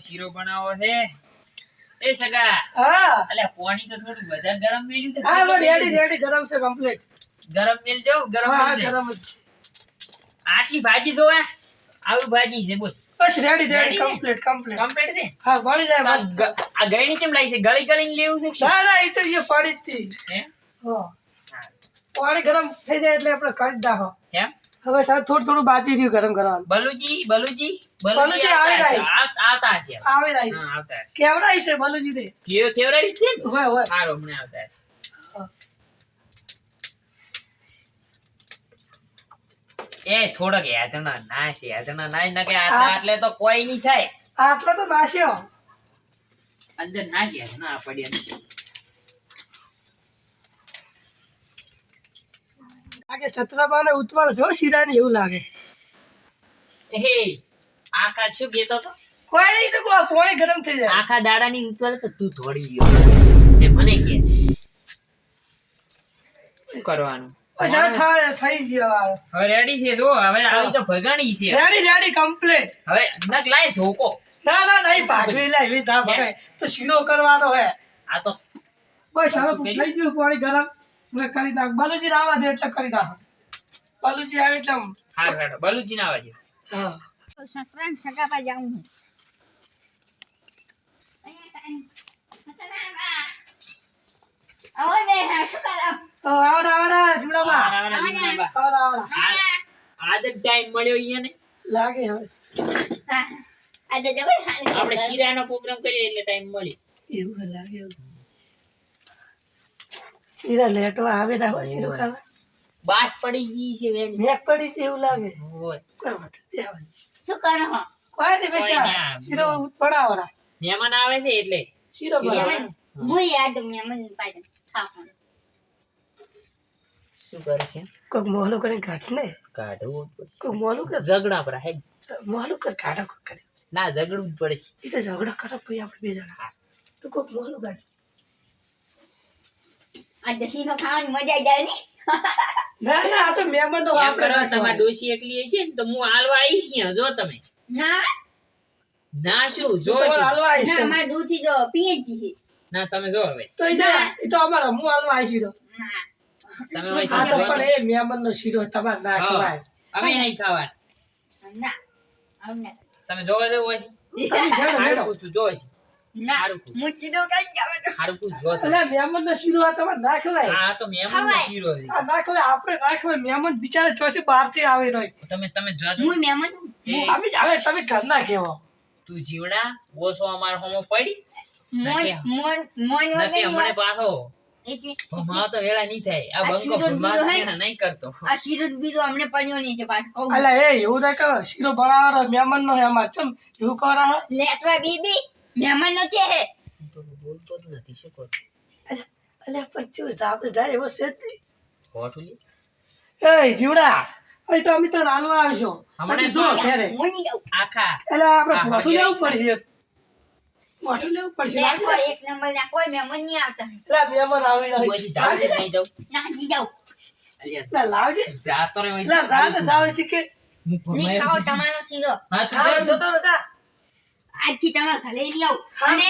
શીરો બનાવો છે. એ સગા હા. એટલે પાણી તો થોડું વધારે ગરમ મેલ્યું છે હા રેડી રેડી ગરમ છે કમ્પ્લીટ ગરમ મેલજો ગરમ હા ગરમ આટલી ભાજી જોવા આવી ભાજી છે બોલ. બસ ready ready complete complete complete છે? હા મળી જાય બસ આ ગળી કેમ લાગી છે? ગળી ગળીને લેવું છે ના ના એ તો એ પડી જ હે? હા. પાણી ગરમ થઈ જાય એટલે આપણે કાઢી દાખો કેમ? હવે સાહેબ થોડું થોડું બાકી રહ્યું ગરમ કરવાનું. બલુજી બલુજી બલુજી આવે રહી. આવતા હશે આવી રહી. આવતા હશે. છે બલુજી દે કેવ- કેવડાવી છે હોય હોય. સારો મને આવતા. એ થોડોક યાદના ના છે યાદના ના ના કે આટલા આટલે તો કોઈ નહીં થાય. આટલો તો નાશ્યો. અંદર ના છે યાદના આ પડ્યા લાગે સતરાબાને ઉતવાળ છો હો એવું લાગે. હે આખા શું કહેતો તો કોઈ નહીં તો કોઈ પાણી ગરમ થઈ જાય. આખા દાડાની ઉતવાળ છે તું ધોડી ગયો. એ મને કે શું કરવાનું? હવે રેડી છે જો હવે આવી તો ભગાણી છે. રેડી રેડી કમ્પ્લીટ હવે નક લાય ધોકો. ના ના નહીં ભાગવી લે એવી ના ભગાય તો શીરો કરવાનો હે. આ તો બસ હવે થઈ ગયું પાણી ગરમ. હવે કરી નાખ. બાલુજી આવવા દે એટલે કરી નાખ. બાલુજી આવે એટલે હા હાર બાલુજી ના આવજે હા. સંક્રાંત સગા પા જાઉં હું હવે શીરા મળ્યો ને? લાગે હવે. આપણે શીરાનો પ્રોગ્રામ કરીએ એટલે ટાઈમ મળી. એવું લાગે શીરા લેટવા આવે ના હોય શીરો ખાવા. બાસ પડી ગઈ છે વેલ મેક પડી છે એવું લાગે. હોય કોઈ વાત શું કરો કોઈ દે બેસા. શીરો પડાવડા મહેમાન આવે છે એટલે. શીરો બનાવવાનો હું યાદ મહેમાન મને પાડે ખાવાનું. શું કરે છે? કોઈક મોહલું કરીને કાઢ ને. કાઢવું જ મોહલું કર. ઝઘડા પર હે. મોહલું કર કાઢો કોઈક કરે. ના ઝઘડવું પડે એ તો ઝઘડો કરો પછી આપણે બે જણા. તો કોઈક મોહલું કાઢ. આજે શીરો ખાવાની મજા આવી જાય ને? ના ના આ તો મહેમાન એમ કરો તમારી ડોશી એટલી છે ને તો હું હાલવા આવીશ ને જો તમે. ના. ના શું? જો હાલવા આવીશ ના મારા દૂધથી તો પીએ જ છે ના તમે જો હવે. તો એ તો અમારા હું હાલવા આવી શીરો ના. તમે હોય આ તો પણ એ મહેમાન નો શીરો તમાર ના. ખવાય. અમે નહીં ખાવા ના આવું તમે જોવા જેવું હોય. તમે ખેડો, પૂછું જો ના હું સીધો કઈ જવાનું સારું જો એટલે મહેમાન નો શીરો આ તમારે ના ખવાય આ તો મહેમાન નો શીરો છે. આ ના ખવાય આપણે ના ખવાય મહેમાન બિચારા ચોથી બહારથી આવે નહીં. તમે તમે જો હું મહેમાન છું. અમે હવે તમે ઘરના કેવો? તું જીવડા ઓછો અમારા હોમો પડી? મોન મોન મોન નથી હમણે પાછો. એટલે તો હેડા નહીં થાય. આ બંકો ભમા હે? નહીં કરતો. આ શીરો બીરો અમને પડ્યો નહીં છે પાછો કહું. અલા એ એવું ના કહો શીરો મહેમાન નો અમારે. ચમ એવું કરો લેટવા બીબી. મહેમાન નો છે હે તો બોલતો જ નથી શું કરું અલ્યા પણ ચેવું છે, આપણે જાય એવો છે જ નહીં. હોઠુલી એ જીવડા અહીં તો અમે તો હાલવા આવશો. તમે જો જાઉં. આખા એટલે આપણે હા, લેવું પડશે. મોઢું લેવું પડશે. એક નંબર ના કોઈ મહેમાન નહીં આવતા. એટલે મહેમાન આવી તું જાવ નહીં જાવ ના નહીં જાઉં. એટલે લાવજે. જાતો રે એટલે રાત જ છે. કે નહીં ખાઓ તમારો શીરો. હા? જતો નતા આજથી તમારા ઘરે નહીં આવું. અને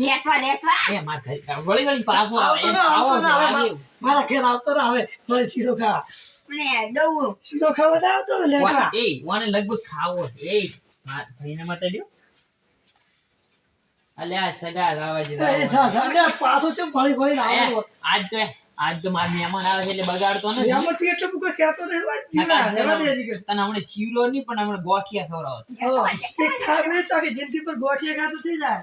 લેતવા લેતવા એ માર ઘરે વળી વળી પાછો આવે આવતો ના આવો ના આવે. મારા ઘેર આવતો ના આવે મને સીધો ખાવા. મને દઉં. સીધો ખાવા ના આવતો લેટવા. એ વાને લગભગ ખાવો. એ માર ભાઈને માટે લ્યો અલ્યા સગા લાવા જે એ જા, જા, જા, પાછો ચમ ભળી ભળીને એ, આજ તો આજ તો મારા મહેમાન આવે છે એટલે બગાડતો નથી. એમાંથી એટલે બધું કહેતો નહીં, વાત જીવા રહેવા દે જી કે. તને હમણે શીરો નહીં પણ હમણે ગોઠિયા ખવડાવો. હા, ઠીક ઠાક નહીં તો કે જિંદગી પર ગોઠિયા ખાતો થઈ જાય.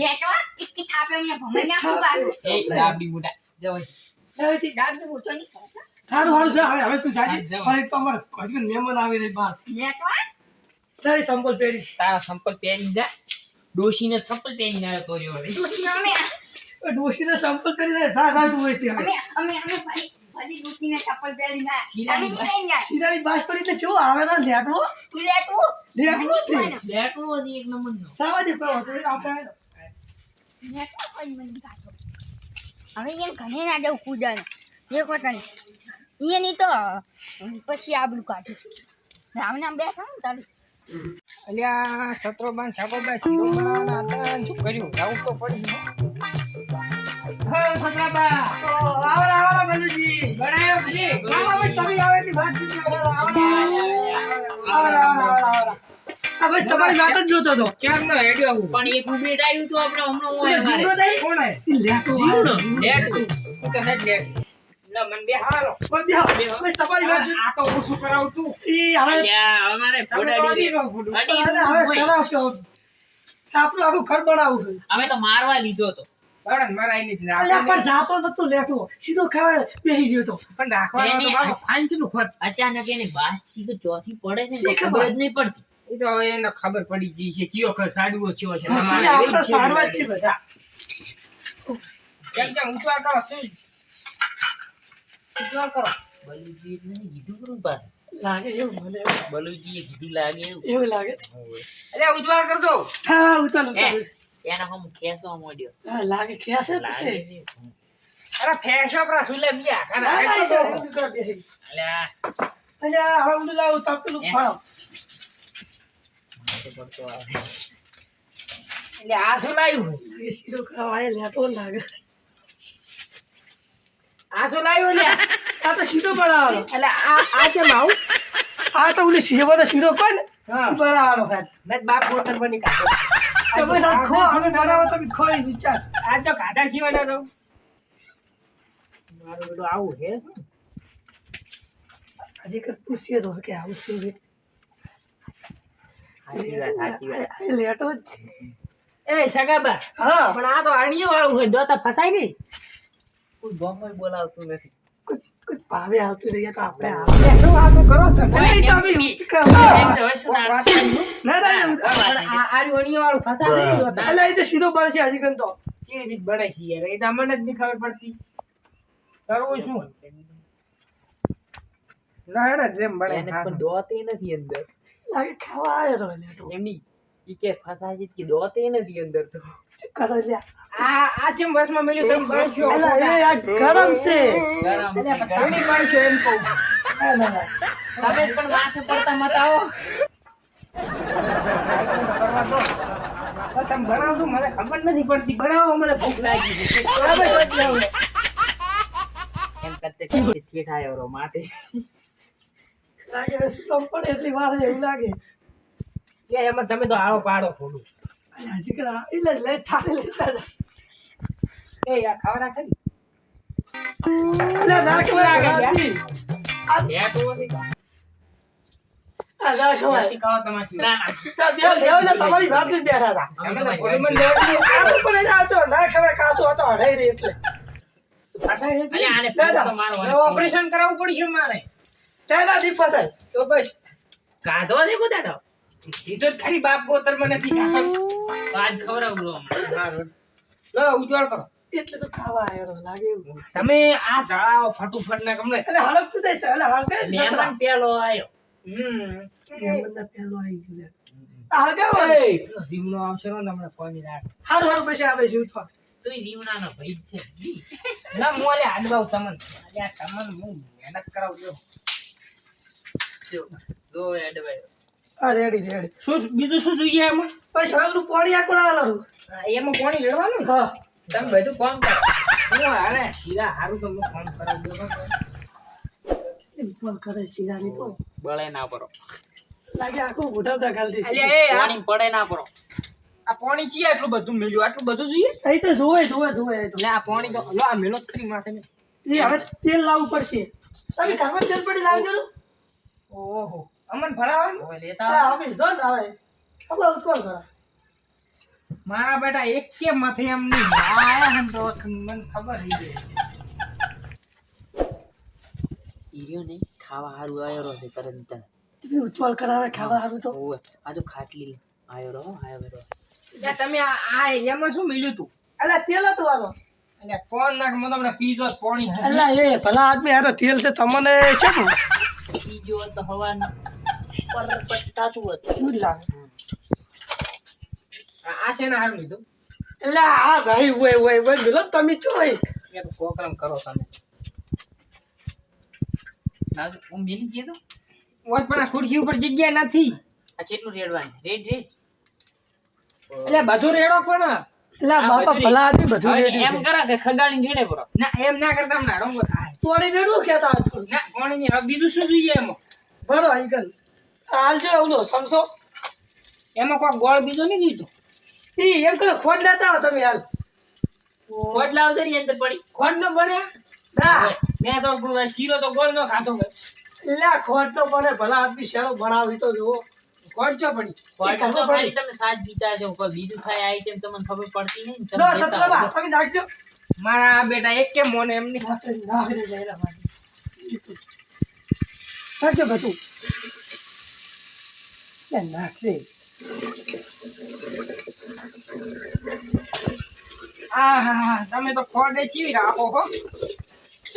લેટવા એક થાપે અમને ભમાઈ નાખું બાજુ એક ડાબડી મોટા જવાય તે ડાબડી મોટો નહીં. હારું સારું જા હવે હવે તું જાજે. પણ એક તો અમાર હજુ મહેમાન આવી રહી બહાર. તો તારી સંપલ પહેરી. તારા સંપલ પહેરી જા. ડોશીને સંપલ પહેરીને આવ્યો તો રહ્યો હવે. અમે એ ડોશીને સંપલ કરી દે થા થા તું હોય અમે અમે અમે ફરી દૂધથી ચપ્પલ પહેરી ના. સીરાની સીધાની બાસ પર એટલે જો આવે ના લેટવો. તું લેટવું. લેટવો છે. હતી એક નંબરનો. સાવા દે પાવ તો આવતા આવે. કોઈ મને ખાતો હવે અહીંયા ઘણે ના જવું કૂદાને એક વખત અહીંયા નહીં તો પછી આબરું કાઢ્યું રામનામ બેઠા ને તારું. અલ્યા સત્રોબાન સાબોબા શીરો બનાવવાના હતા શું કર્યું? જવું તો પડી બસ તમારી વાત જ જોતો હતો. ચાર નો આવું. પણ એક ઉમેટ આવ્યું તો આપણે હમણાં હોય નહીં? કોણ. લેટું. તો હેડ સાપનું આખું ઘર બનાવવું છે. અમે તો મારવા લીધો તો. મારા અલ્યા પણ જાતો નતો લેતો સીધો ખાવા બેસી ગયો તો. પણ રાખવાનો તો બાબો. ખાંચનું ખોટ. અચાનક એને બાસથી તો ચોથી પડે છે ને ખબર? ખબર જ નહીં પડતી. ઈ તો હવે એને ખબર પડી ગઈ છે કયો ખ- સાડવો કયો છે. તમારે આપણે એવું જ છે સારવા જ છે. બધા. કેમ કેમ ઉતાર કરો શું? ઉતાર કરો. નહીં કીધું. લાગે એવું મને. બલુજી કીધું લાગે એવું. એવું લાગે. અરે ઉજવાળ કરજો. હા ઉતાર ઉતાર. એના હમ ખેંચવા માંડ્યો હા લાગે ખેસે જ લાગે છે નહીં. અરે ફેંસો પરા સુલે બીજા ખાના ઈ તો એવું કરે બેસી. અલ્યા, અલ્યા હવે ઊંધું લાવું તપેલું એ. ફાળો માથે પડતો આવે. એટલે આ શું લાવ્યું સીધો ખાવા આયા લેતો લાગે આ શું લાવ્યું લ્યા આ તો સીધો બનાવવાનો એટલે આ આ કેમ આવું આ તો ઓલી સેવાનો સીધો કોણ હા ખાલી મેં બાપ મોટર બની કાઢો તમે ખો અમે બનાવો તમે ખોઈ વિચાર. આ તો કાઢા સિવાય નો મારો બધું આવું હે હજી કઈ પૂછીએ તો કે આવું શું છે? લેટો જ છે. એ સગાબા હા. પણ આ તો આણીઓ વાળું હોય જો તો ફસાય નહીં. કોઈ ગોમય બોલાવતું નથી. ભાવે આવતું રહીએ તો આપણે આવે. શું વાતો કરો તમે અરે, તો અમે એમ કહો. તો હવે શું વાત નાખશે? કરી. ના ના આ આ વાળું ફસાય નહીં. અલા એ તો સીધો બનશે હજી કન તો. કેવી રીત બને છે યાર. એ તો અમને જ નહીં ખબર પડતી. કરવું શું? ના જેમ બને. એને પણ દોતે નથી અંદર. લાગે ખાવા આવ્યો એમની ઈ કે ફસાય છે કે દોતે નથી અંદર તો. શું કરો લ્યા? આ આ જેમ વર્ષમાં મળ્યું તેમ બાંધ્યો અલા એ આ ગરમ છે. ગરમ. પણ ગરમ. એમ કહું. તમે પણ માથે પડતા મત આવો. તમે બનાવજો મને ખબર નથી પડતી. બનાવો મને ભૂખ લાગી છે. બરાબર એમ કરતે કરતે ઠેઠ આવ્યો રો માટે લાગે હવે પડે એટલી વાર એવું લાગે. એ એમાં તમે તો આવો પાડો થોડું અલા એટલે લે થાળે લેતા એ. આ ખાવા ના તમારી વાત બેઠા હતા. દાદા, ઓપરેશન કરાવવું પડશે મારે. તેના દી ફસાય તો બસ કાઢો દેખો કુદાડો સીધો ખરી બાપ ગોતર મને નથી ખાતો તો આજ ખવડાવું લો ઉજવાળ કરો. એટલે તો ખાવા આવ્યો લાગે તમે આ જળાવો ફટુફટ ને ગમે. એટલે હળક તું દેશે એટલે હળકે જ મહેમાન પેલો આવ્યો હમ. મહેમાનના પેલો આવી ગયો પેલો ધીમલો આવશે ને તમને પાણી રાખ હારું હારું પછી આવે છે ઉઠવા તું રીવણાનો નો ભાઈ છે ના હું અલે આડવાવ તમન. અલ્યા તમન હું મહેનત કરાવું જો જો, એડવાય. હા રેડી રેડી શું બીજું શું જોઈએ એમાં? પછી સવારનું પાણી આખું ના. એમાં કોણી લેવાનું? ને? હા. તમે બધું કોમ કરો. હું અરે શીરા હારું તમને કોમ કરાવું જો ફોન કરે શીરાની તો? બળે ના પરો લાગે આખું ઉઠાવતા ખાલી. અલ્યા એ આ- પાણી પડે ના પરો આ પાણી છીએ આટલું બધું મેલ્યું? આટલું બધું જોઈએ? અહીં તો જોવે જોવે જોવે આ પાણી તો લો આ મેલો કરી ખરી માથે. એ હવે તેલ લાવવું પડશે. તમે ઘરમાં તેલ પડી લાવજો. ઓહો. અમન ભણાવવાનું? લેતા આવે. જો ને આવે હવે ઉત્કોલ કરો મારા બેટા એક કે માથે એમ નહીં આયા હન તો મને ખબર હી. ગઈ ઈર્યો નહીં ખાવા હારું આયો રો છે તરત. તમે ઉત્કોલ કરાવે ખાવા સારું તો. ઓય આ તો ખાટલી આયો રો આયો રો એટલે તમે આ એમાં શું મિલ્યું તું. અલા તેલ હતું આનો. એટલે કોણ નાખ મને તમને પીજો પાણી. અલા એ ભલા આદમી આ તેલ છે તમને શું પીજો તો હવા પર આ છે ને હારું લીધું એટલે આ ભાઈ હોય હોય હોય બોલો તમે ચો હોય એ તો પ્રોગ્રામ કરો તમે હું મિલી ગયો તો પણ આ ખુરશી ઉપર જગ્યા નથી આ કેટલું રેડવાનું રેડ રેડ એટલે બધું રેડો પણ આ બાપા ભલા આદમી બધું રેડી એમ. કરા કે ખગાડીને રેડે બરો ના એમ ના કરતા ના રંગો થાય તોડી રેડું આજકાલ. ના કોણી બીજું શું જોઈએ એમાં બરો આઈ હાલ જો ઓલો સમસો એમાં કોઈ ગોળ બીજો નહીં દીધો એ એમ કરો ખોટ લેતા હો તમે હાલ. ખોટ લાવ દરી અંદર પડી. ખોટ ન બને? ના. મેં તો શીરો તો ગોળ નો ખાતો હોય. એટલે ખોટ તો પડે ભલા આદમી શેરો ભણાવી તો જુઓ. ખોટ પડી. ખોટ તો પડી. તમે સાત બીજા છો બીજું થાય આઈટમ તમને ખબર પડતી નહીં ને. લો. તમે નાખજો. મારા બેટા એક કે મોને એમ નહીં નાખી દેજો એના માટે. નાખજો બધું એ નાખ દે. હા હા હા તમે તો ખોટ ચીવી રાખો હો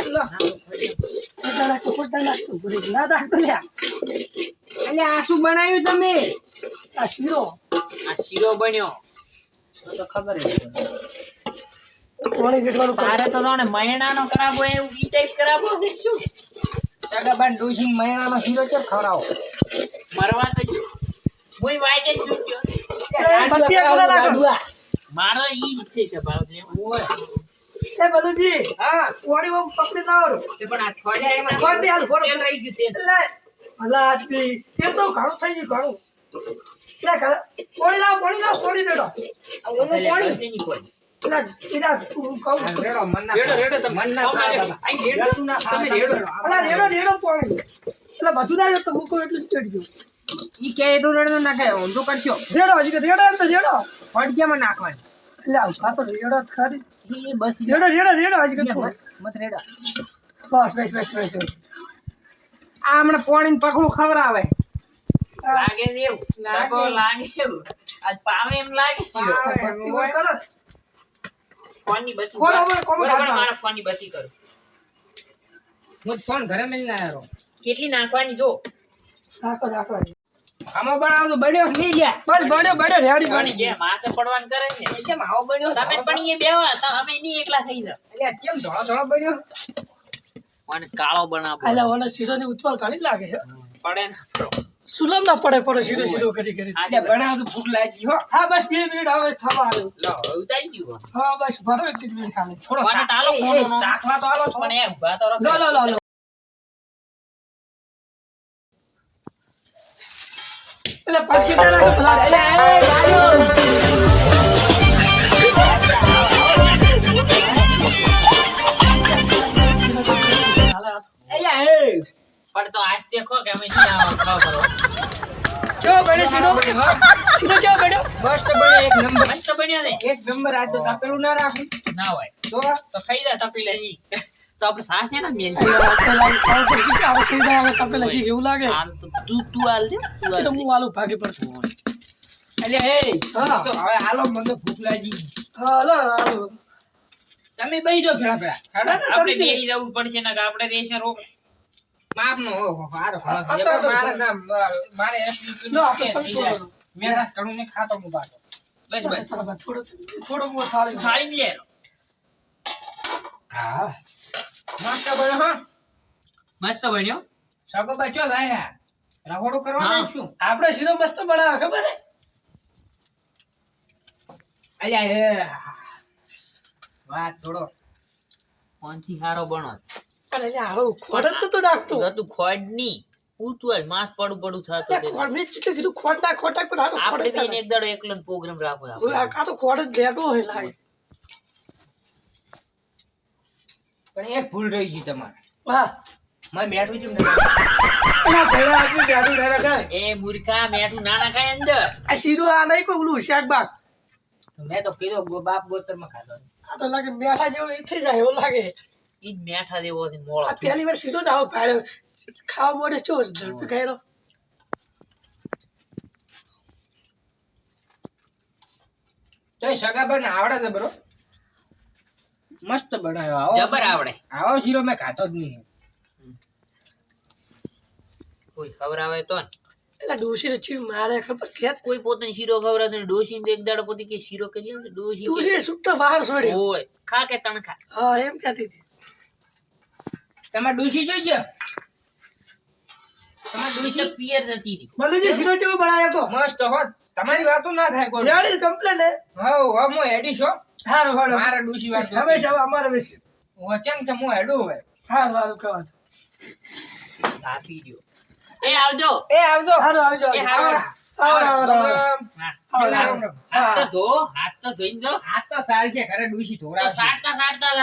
લો ખોટા નાખજો, ખોટા નાખજો. બધી ના નાખતો લ્યા. એટલે આ શું બનાવ્યું તમે આ શીરો આ શીરો બન્યો તો તો ખબર છે. પાણી વેઠવાનું કરો. તારે તો જાણે મહેણાનો કરાવો એવું ઈ ટાઈપ કે શું ડોશી મહિનાનો શીરો છે ખવડાવો મરવા તો હું વાઈટ. મારો ઈ છે સ્વભાવ લેવાનો. એ બલુજી હા પાણી ઓમ પકડી ના. તે પણ આ છોડ્યા એમાં ખોટ હાલ, ખોટ. તેલ રહી ગયું તેલ. એટલે ભલા આદમી તે તો ઘણું થઈ ગયું ઘણું એટલે ઘર- પાણી લાવ પાણી લાવ પાણી બેડો કહું રેડો મન ના રેડો, રેડો મન ના તમે રેડો. રેડો. તું ના તમે રેડો. અલા રેડો રેડો પાણી એટલે બધું ના તો મૂકો એટલું જ ચડજો ઈ કે એટલું રેડો ના ખાય ઊંધું કરશો રેડો હજી કે રેડો એમ તો રેડો. ફટક્યામાં નાખવાની એટલે આ તો રેડો જ ખરી બસ રેડો રેડો રેડો હજી કે મત રેડો. બસ બસ બસ બસ. આ હમણાં પોણી પકડું આ લાગે છે એવું. લાગે. સગો લાગે. એવું. આજ પાવે એમ લાગે છે. ફોનની બરાબર, મારા ફોનની બચી કરું. હું ફોન ઘરે મેં આવ્યો. કેટલી નાખવાની જો. નાખો નાખો. આમાં બનાવતો બન્યો કે નહીં ગયા બસ બડ્યો બડ્યો રેડી પાણી બની જે માથે પડવાનું કરે ને કેમ આવો બન્યો? તમે પણ એ બેવા તો અમે ની એકલા થઈ જાવ એટલે કેમ ધોળો ધોળો બન્યો? મને કાળો બનાવો એટલે ઓને શીરોની ઉતવાલ કાળી લાગે છે. પડે ને. સુલમ ના પડે પડે સીધો સીધો કરી કરી. એટલે બનાવતો ભૂખ લાગી હો. હા બસ બે મિનિટ હવે થવા આવ્યો. લો ઉતારી ગયો હા બસ ભરો એક મિનિટ ખાલી. થોડો મને તાલો નો? શાકમાં તો આલો. પણ એ ઊભા તો રહો. લો લો લો. એટલે પક્ષી તારા એ આ તો. પણ તો આજ દેખો કે અમે શું આવા કરો જો મસ્ત એક નંબર. મસ્ત બન્યો ને એક નંબર આજ તો તપેલું ના રાખું. ના હોય. જો તો ખાઈ જા તપી લેજી તો આપણે સાસ છે ને મેલ તપેલા શીખ એવું લાગે. તું તું હાલ દે તું હાલ હું આલુ ભાગી પડતું એટલે એ હવે હાલો મને ભૂખ લાગી. હા લો તમે બેહી જાઓ ભેળા ભેળા. ના, ના, આપણે તમે જવું પડશે ને આપણે દેશે રોક માપ ઓહો હારો મારે ના મારે એસી આપણે મેં રાસ ઘણું નહીં ખાતો હું પાછો બસ બસ થોડો થોડો મોર થાળી ખાલી લે. હા. મસ્ત બન્યો હા. મસ્ત બન્યો? સગો બચ્યો લાયા રહોડું કરવાનો શું આપણે સીધો મસ્ત બનાવે ખબર હે? અલ્યા હે. વાત છોડો. કોનથી હારો બનો? અરે હારો ખોટ જ તો નાખતું. તું ખોડની. ઉતવાલ માસ પડું પડું થતું ખોડ મેં જેટલું કીધું ખોડ ના ખોટા પર હારો ખોડ આપણે એક દાડો એકલો પ્રોગ્રામ રાખો. આ તો ખોડ જ લેટો હે લાગે. પણ એક ભૂલ રહી ગઈ તમારે. હા. મેં બેઠું બેઠું એ મૂર્ખા મેઠું ના નાખાય અંદર. આ નહીં કોઈ ઓલું શાક મેં તો કીધો ગો- બાપ ગોતરમાં ખાધો આ તો લાગે મેઠા જેવો થઈ જાય એવું લાગે. ઈ મેઠા જેવો છે મોળો આ પહેલી વાર શીરો જ આવો ભાડે ખાવા મોડે ચો ઝડપી ખાઈ લો તો એ સગાબાને આવડે છે બરો મસ્ત બનાવ્યો આવો જબર આવડે. આવો શીરો મેં ખાતો જ નહીં. કોઈ ખબર આવે તો એટલે ડોસી રચી મારે ખબર કે કોઈ પોતાની શીરો ડોશી ને એક દાડો પોતે કે શીરો કરી ને ડોસી ડોસી સુટ્ટા બહાર છોડ્યો. ઓય ખા કે તણ ખા હા એમ કહેતી હતી. તમારે ડોસી જોઈ છે તમારે ડોસી પિયર નથી રહી. જે શીરો કેવું બનાવ્યો તો. મસ્ત હો તમારી વાતો ના થાય કોઈ યાર કમ્પ્લેન હે? હવ હવે હું હેડી છો. હારું હારું. મારા ડૂસી વાત હવે હવે અમારે વિશે. વચન કે હું હેડું હવે. હારું હારું કહેવાનું આ પી દ્યો. એ આવજો. એ આવજો. હારું આવજો એ. હારું. હાથ તો. હાથ તો દો. તો છે ઘરે ડૂસી તો ધોરા સાટતા સાટતા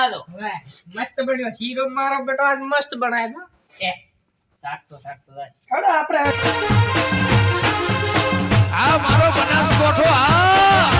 મસ્ત બન્યો. શીરો મારો બેટો આજ મસ્ત બનાવ્યો. એ. સાટતો સાટતો જાશે. આપણે આ મારો બનાસકોઠો આ